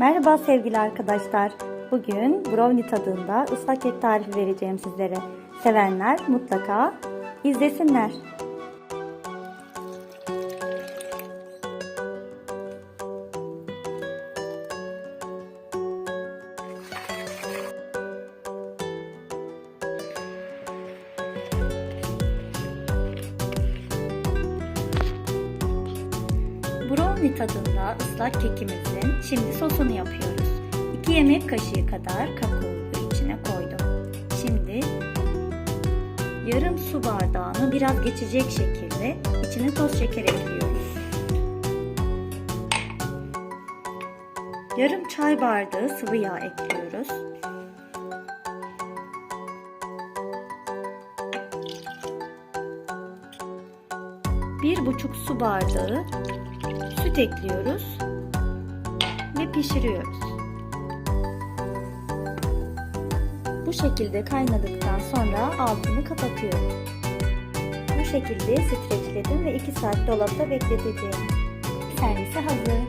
Merhaba sevgili arkadaşlar. Bugün brownie tadında ıslak kek tarifi vereceğim sizlere. Sevenler mutlaka izlesinler. Brownie tadında ıslak kekimizin şimdi sosunu yapıyoruz. 2 yemek kaşığı kadar kakaoyu içine koydum. Şimdi yarım su bardağını biraz geçecek şekilde içine toz şeker ekliyoruz. Yarım çay bardağı sıvı yağ ekliyoruz. Bir buçuk su bardağı süt ekliyoruz ve pişiriyoruz. Bu şekilde kaynadıktan sonra altını kapatıyoruz. Bu şekilde streçledim ve 2 saat dolapta bekleteceğim. Servise hazır.